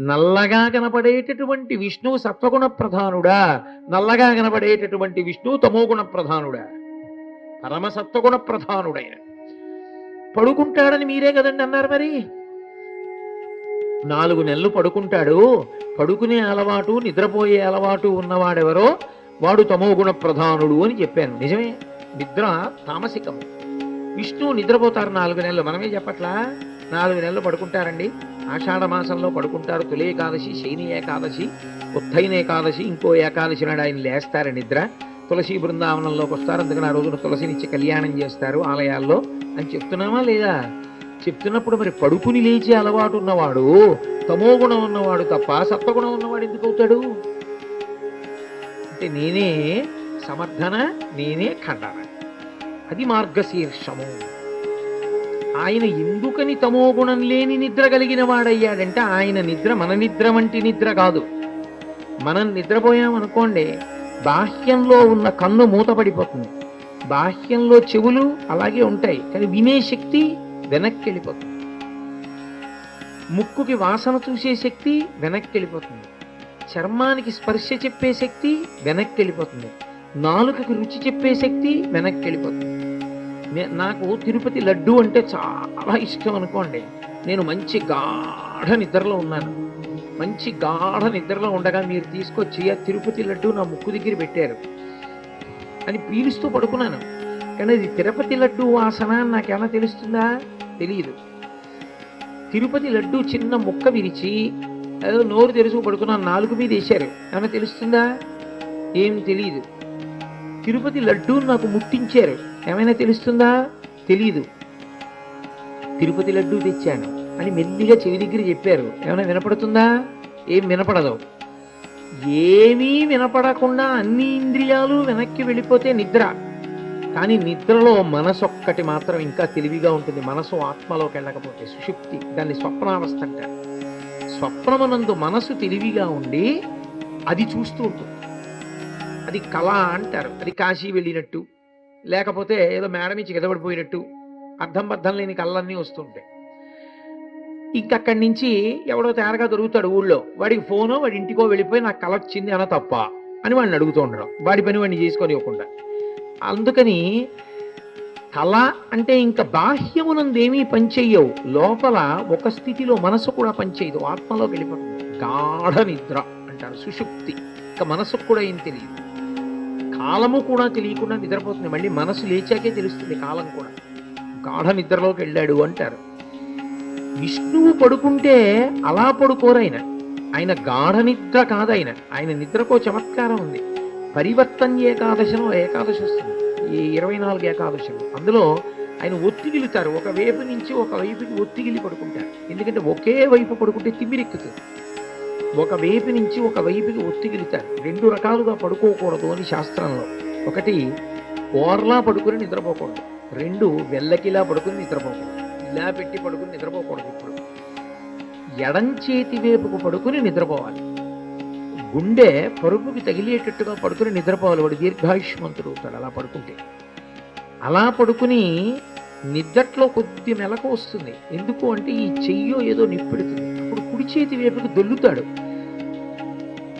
నల్లగా కనపడేటటువంటి విష్ణువు సత్వగుణ ప్రధానుడా. నల్లగా కనపడేటటువంటి విష్ణువు తమోగుణ ప్రధానుడా. పరమ సత్వగుణ ప్రధానుడైన. పడుకుంటాడని మీరే కదండి అన్నారు మరి. నాలుగు నెలలు పడుకుంటాడు. పడుకునే అలవాటు నిద్రపోయే అలవాటు ఉన్నవాడెవరో వాడు తమోగుణ ప్రధానుడు అని చెప్పాను. నిజమే? నిద్ర తామసికము విష్ణువు నిద్రపోతారు నాలుగు నెలలు. మనమే చెప్పట్లా? నాలుగు నెలలు పడుకుంటారండి. ఆషాఢ మాసంలో పడుకుంటారు. తొలి ఏకాదశి శైని ఏకాదశి ఉత్తైన ఏకాదశి ఇంకో ఏకాదశి నాడు ఆయన లేస్తారు నిద్ర. తులసి బృందావనంలోకి వస్తారు. అందుకని ఆ రోజున తులసినిచ్చి కళ్యాణం చేస్తారు ఆలయాల్లో. అని చెప్తున్నామా లేదా? చెప్తున్నప్పుడు మరి పడుకుని లేచే అలవాటు ఉన్నవాడు తమో గుణం ఉన్నవాడు తప్ప సత్వగుణం ఉన్నవాడు ఎందుకు అవుతాడు? అంటే నేనే సమర్థన నేనే ఖండన. అది మార్గశీర్షము. ఆయన ఎందుకని తమో గుణం లేని నిద్ర కలిగిన వాడయ్యాడంటే ఆయన నిద్ర మన నిద్ర వంటి నిద్ర కాదు. మనం నిద్రపోయామనుకోండి బాహ్యంలో ఉన్న కన్ను మూతపడిపోతుంది. బాహ్యంలో చెవులు అలాగే ఉంటాయి కానీ వినే శక్తి వెనక్కి వెళ్ళిపోతుంది ముక్కుకి వాసన చూసే శక్తి వెనక్కి వెళ్ళిపోతుంది చర్మానికి స్పర్శ చెప్పే శక్తి వెనక్కి వెళ్ళిపోతుంది నాలుకకి రుచి చెప్పే శక్తి వెనక్కి వెళ్ళిపోతుంది నాకు తిరుపతి లడ్డు అంటే చాలా ఇష్టం అనుకోండి. నేను మంచి గాఢ నిద్రలో ఉన్నాను. మంచి గాఢ నిద్రలో ఉండగా మీరు తీసుకొచ్చి ఆ తిరుపతి లడ్డు నా ముక్కు దగ్గర పెట్టారు. అని పీలుస్తూ పడుకున్నాను. కానీ అది తిరుపతి లడ్డు వాసన నాకేమైనా తెలుస్తుందా? తెలియదు తిరుపతి లడ్డు చిన్న ముక్క విరిచి ఏదో నోరు తెరుచుకు పడుకున్నాను. నాలుగు మీద వేశారు. ఏమైనా తెలుస్తుందా? ఏం తెలియదు తిరుపతి లడ్డు నాకు ముట్టించారు. ఏమైనా తెలుస్తుందా? తెలీదు. తిరుపతి లడ్డూ తెచ్చాను అని మెల్లిగా చెవి దగ్గర చెప్పారు. ఏమైనా వినపడుతుందా? ఏం వినపడదు. ఏమీ వినపడకుండా అన్ని ఇంద్రియాలు వెనక్కి వెళ్ళిపోతే నిద్ర. కానీ నిద్రలో మనసు ఒక్కటి మాత్రం ఇంకా తెలివిగా ఉంటుంది. మనసు ఆత్మలోకి వెళ్ళకపోతే సుషుప్తి. దాన్ని స్వప్నావస్థ అంటారు. స్వప్నమనందు మనసు తెలివిగా ఉండి అది చూస్తూ ఉంటుంది. అది కళ అంటారు. అది కాశీ వెళ్ళినట్టు లేకపోతే ఏదో మేడం నుంచి ఎదబడిపోయినట్టు అర్థం బద్ధం లేని కళ్ళన్నీ వస్తుంటాయి. ఇంకక్కడి నుంచి ఎవడో తేరగా దొరుకుతాడు ఊళ్ళో. వాడికి ఫోను వాడి ఇంటికో వెళ్ళిపోయి నాకు కళ వచ్చింది అన్న తప్ప అని వాడిని అడుగుతూ ఉండడం. వాడి పని వాడిని చేసుకొని ఇవ్వకుండా. అందుకని కళ అంటే ఇంకా బాహ్యమునందేమీ పనిచేయవు లోపల ఒక స్థితిలో మనసు కూడా పనిచేయదు ఆత్మలో వెళ్ళిపోతుంది. గాఢ నిద్ర అంటారు. సుషుప్తి. ఇంకా మనసుకు కూడా ఏం తెలియదు. కాలము కూడా తెలియకుండా నిద్రపోతుంది. మళ్ళీ మనసు లేచాకే తెలుస్తుంది కాలం కూడా. గాఢ నిద్రలోకి వెళ్ళాడు అంటారు. విష్ణువు పడుకుంటే అలా పడుకోరైన ఆయన. గాఢ నిద్ర కాదైన ఆయన. ఆయన నిద్రకో చమత్కారం ఉంది. పరివర్తన్ ఏకాదశిలో ఏకాదశి వస్తుంది. ఈ ఇరవై నాలుగు ఏకాదశులు. అందులో ఆయన ఒత్తిగిలుతారు ఒక వైపు నుంచి ఒక వైపుకి ఒత్తిగిలి పడుకుంటారు. ఎందుకంటే ఒకే వైపు పడుకుంటే తిమ్మిరెక్కుతుంది. ఒక వైపు నుంచి ఒక వైపుకి ఒత్తిగిలుతారు. రెండు రకాలుగా పడుకోకూడదు అని శాస్త్రంలో. ఒకటి ఓర్లా పడుకుని నిద్రపోకూడదు. రెండు వెల్లకిలా పడుకుని నిద్రపోకూడదు. ఇలా పెట్టి పడుకుని నిద్రపోకూడదు ఇప్పుడు. ఎడం చేతి వైపుకు పడుకుని నిద్రపోవాలి. గుండె పరుపుకి తగిలేటట్టుగా పడుకుని నిద్రపోవాలి. వాడు దీర్ఘాయుష్మంతుడు అవుతాడు అలా పడుకుంటే. అలా పడుకుని నిద్దట్లో కొద్ది మెలకు వస్తుంది. ఎందుకు అంటే ఈ చెయ్యో ఏదో నిప్పెడుతుంది. అప్పుడు కుడి చేతి వైపుకి దొల్లుతాడు.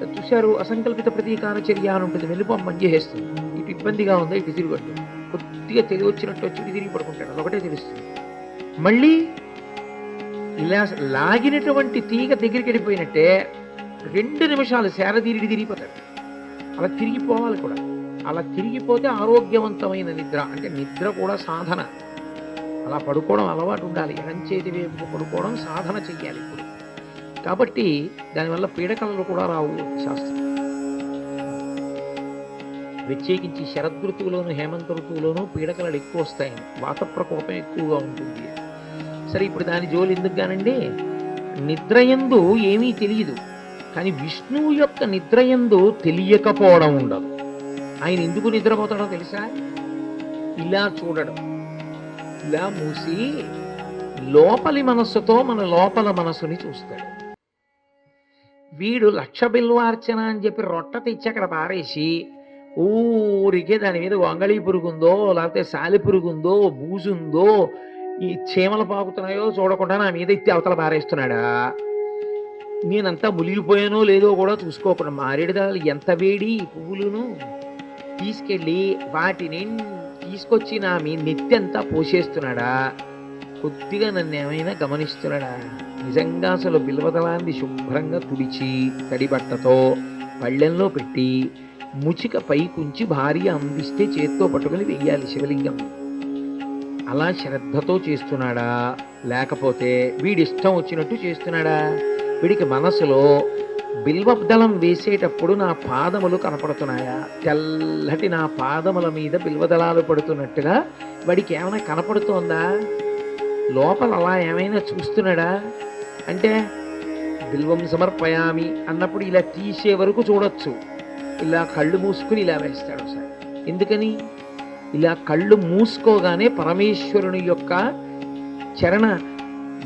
చూశారు అసంకల్పిత ప్రతీకార చర్య అని ఉంటుంది వెళ్ళిపోమ్మని చేసేస్తుంది ఇటు ఇబ్బందిగా ఉందా? ఇటు తిరగట్టు కొద్దిగా తెలివి వచ్చినట్టు వచ్చి తిరిగి పడుకుంటాడు. అదొకటే తెలుస్తుంది. మళ్ళీ ఇలా లాగినటువంటి తీగ దగ్గరికి వెళ్ళిపోయినట్టే రెండు నిమిషాలు శారదీరిడి తిరిగిపోతాడు. అలా తిరిగిపోవాలి కూడా. అలా తిరిగిపోతే ఆరోగ్యవంతమైన నిద్ర. అంటే నిద్ర కూడా సాధన. అలా పడుకోవడం అలవాటు ఉండాలి. ఎడం చేతి వైపు పడుకోవడం సాధన చెయ్యాలి ఇప్పుడు. కాబట్టి దానివల్ల పీడకలలు కూడా రావు శాస్త్రం. ప్రత్యేకించి శరదృతువులోను హేమంత ఋతువులోనూ పీడకలలు ఎక్కువ వస్తాయి. వాత ప్రకోపం ఎక్కువగా ఉంటుంది. సరే ఇప్పుడు దాని జోలు ఎందుకు కానండి? నిద్రయందు ఏమీ తెలియదు. కానీ విష్ణువు యొక్క నిద్రయందు తెలియకపోవడం ఉండదు. ఆయన ఎందుకు నిద్రపోతాడో తెలుసా? ఇలా చూడడం. ఇలా మూసి లోపలి మనస్సుతో మన లోపల మనస్సుని చూస్తాడు. వీడు లక్ష బిల్వార్చన అని చెప్పి రొట్ట తెచ్చి అక్కడ పారేసి ఊరికే దాని మీద వంగళీ పురుగుందో లేకపోతే సాలి పురుగుందో బూజుందో ఈ చీమలు పాకుతున్నాయో చూడకుండా నా మీద ఎత్తి అవతల పారేస్తున్నాడా? నేనంతా మునిగిపోయానో లేదో కూడా చూసుకోకుండా మారేడుదాలు ఎంత వేడి పువ్వులును? తీసుకెళ్ళి వాటిని తీసుకొచ్చి నా మీ నెత్తి అంతా పోసేస్తున్నాడా? కొద్దిగా నన్ను ఏమైనా గమనిస్తున్నాడా? నిజంగా అసలు బిల్వదళాన్ని శుభ్రంగా తుడిచి తడి బట్టతో పళ్ళెంలో పెట్టి ముచిక పైకుంచి భార్య అందిస్తే చేత్తో పట్టుకుని వెయ్యాలి శివలింగం. అలా శ్రద్ధతో చేస్తున్నాడా? లేకపోతే వీడిష్టం వచ్చినట్టు చేస్తున్నాడా? వీడికి మనసులో బిల్వదళం వేసేటప్పుడు నా పాదములు కనపడుతున్నాయా? తెల్లటి నా పాదముల మీద బిల్వదళాలు పడుతున్నట్టుగా వాడికి ఏమైనా కనపడుతోందా? లోపల అలా ఏమైనా చూస్తున్నాడా? అంటే బిల్వం సమర్పయామి అన్నప్పుడు ఇలా తీసే వరకు చూడొచ్చు. ఇలా కళ్ళు మూసుకుని ఇలా వేస్తాడు సార్. ఎందుకని? ఇలా కళ్ళు మూసుకోగానే పరమేశ్వరుని యొక్క చరణ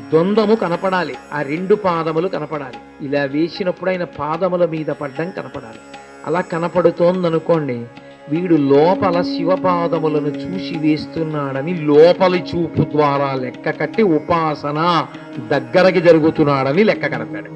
ద్వంద్వము కనపడాలి. ఆ రెండు పాదములు కనపడాలి. ఇలా వేసినప్పుడు ఆయన పాదముల మీద పడ్డం కనపడాలి. అలా కనపడుతోందనుకోండి వీడు లోపల శివపాదములను చూసి వేస్తున్నాడని లోపలి చూపు ద్వారా లెక్క కట్టి ఉపాసన దగ్గరకి జరుగుతున్నాడని లెక్క కడతాడు